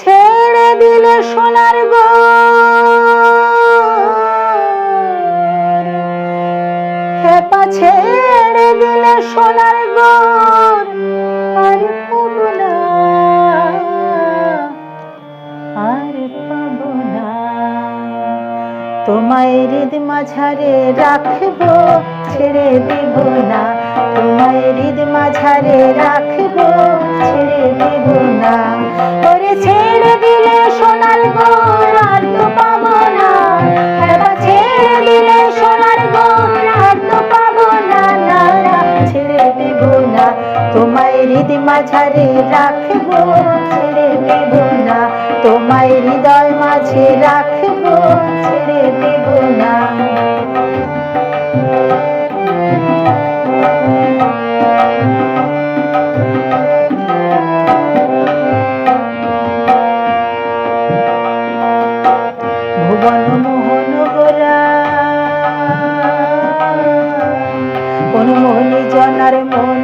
ছেড়ে দিলে সোনার গো। খেপা ছেড়ে দিলে সোনার গোর আর না আর না। তোমায় হৃদ মাঝারে রাখব, ছেড়ে দেব না। তোমায় হৃদ মাঝারে রাখব, ছেড়ে দেব না। তোমায় হৃদয় মাঝে রাখব, ছেড়ে দেব না। মোহন গোরা কোন জনার মনোহরা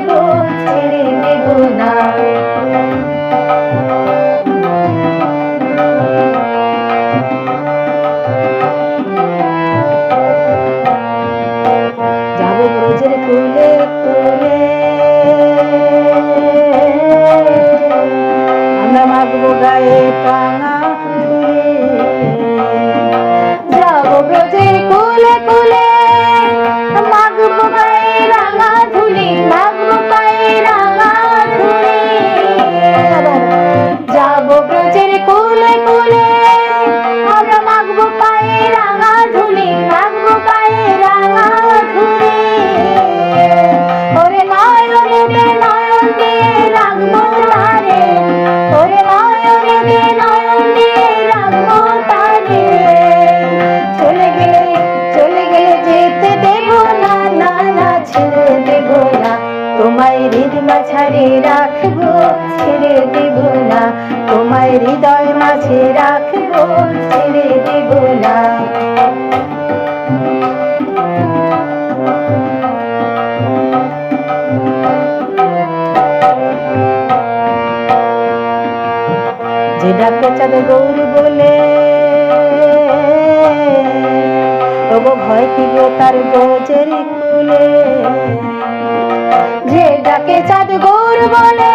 রাখব, ছেড়ে দেব না। তোমায় হৃদয় মাঝে রাখব, ছেড়ে দেব না। যে ডাকে চাঁদ গৌর বলে, তবু ভয় কি গো তার গোজের কুলে? যে ডাকে চাঁদ গৌর বলে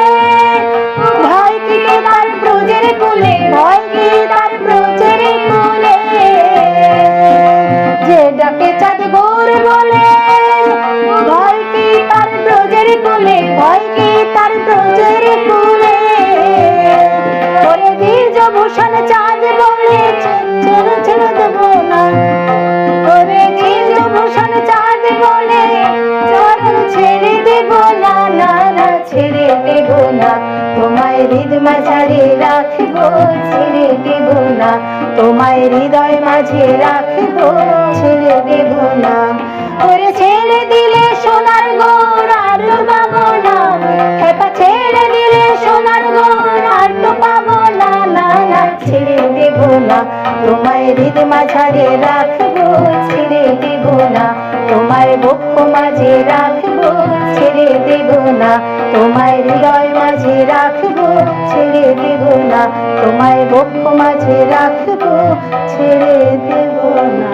হৃদ মাঝারে রাখব, ছেড়ে দেব না। তোমায় হৃদয় মাঝে রাখব, ছেড়ে দেব না। ওরে ছেড়ে দিলে সোনার গোর আর পাবো না। ছেড়ে দিলে সোনার গোর আর তো পাবো না। না না, ছেড়ে দেব না। তোমায় হৃদ মাঝারে রাখব, ছেড়ে দেব না। তোমায় বক্ষ মাঝে রাখব, ছেড়ে দেব না। তোমায় হৃদয় ছেড়ে দেব না। তোমায় বক্ষ মাঝে রাখব ছেড়ে দেব না।